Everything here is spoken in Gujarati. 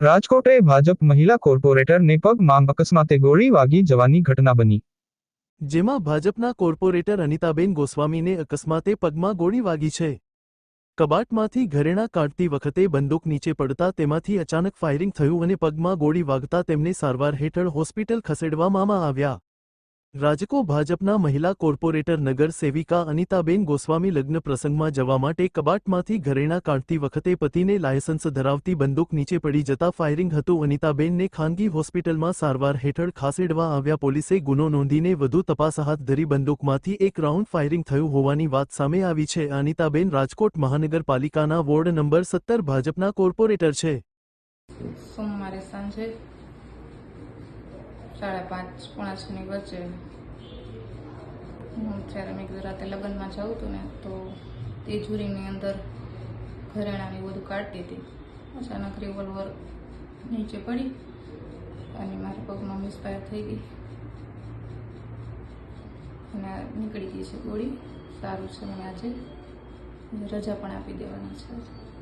રાજકોટે ભાજપ મહિલા કોર્પોરેટરને પગ માંગ અકસ્માતે ગોળી વાગી જવાની ઘટના બની. જેમાં ભાજપના કોર્પોરેટર અનિતાબેન ગોસ્વામીને અકસ્માતે પગમાં ગોળી વાગી છે. કબાટમાંથી ઘરેણાં કાઢતી વખતે બંદૂક નીચે પડતા તેમાંથી અચાનક ફાયરિંગ થયું અને પગમાં ગોળી વાગતા તેમને સારવાર હેઠળ હોસ્પિટલ ખસેડવામાં આવ્યા. રાજકો ભાજપના મહિલા કોર્પોરેટર નગર સેવિકા અનિતાબેન ગોસ્વામી લગ્ન પ્રસંગમાં જવા માટે કબાટમાંથી ઘરેણાં કાઢતી વખતે પતિને લાયસન્સ ધરાવતી બંદૂક નીચે પડી જતા ફાયરિંગ હતું. અનિતાબેનને ખાનગી હોસ્પિટલમાં સારવાર હેઠળ ખસેડવા આવ્યા પોલીસે ગુનો નોંધીને વધુ તપાસ હાથ ધરી બંદૂકમાંથી એક રાઉન્ડ ફાયરિંગ થયું હોવાની વાત સામે આવી છે. અનિતાબેન રાજકોટ મહાનગરપાલિકાના વોર્ડ નંબર સત્તર ભાજપના કોર્પોરેટર છે. સોમવારે સાંજે સાડા પાંચ, પોણા છની વચ્ચે. હું જ્યારે મેં કીધું રાતે લગ્નમાં જાઉં હતું ને, તો તિજોરીની અંદર ઘરેણાને બધું કાઢતી હતી. અચાનક રિવોલ્વર નીચે પડી અને મારા પગમાં મિસફાયર થઈ ગઈ. અને નીકળી ગઈ છે ગોળી. સારું છે મને આજે. રજા પણ આપી દેવાની છે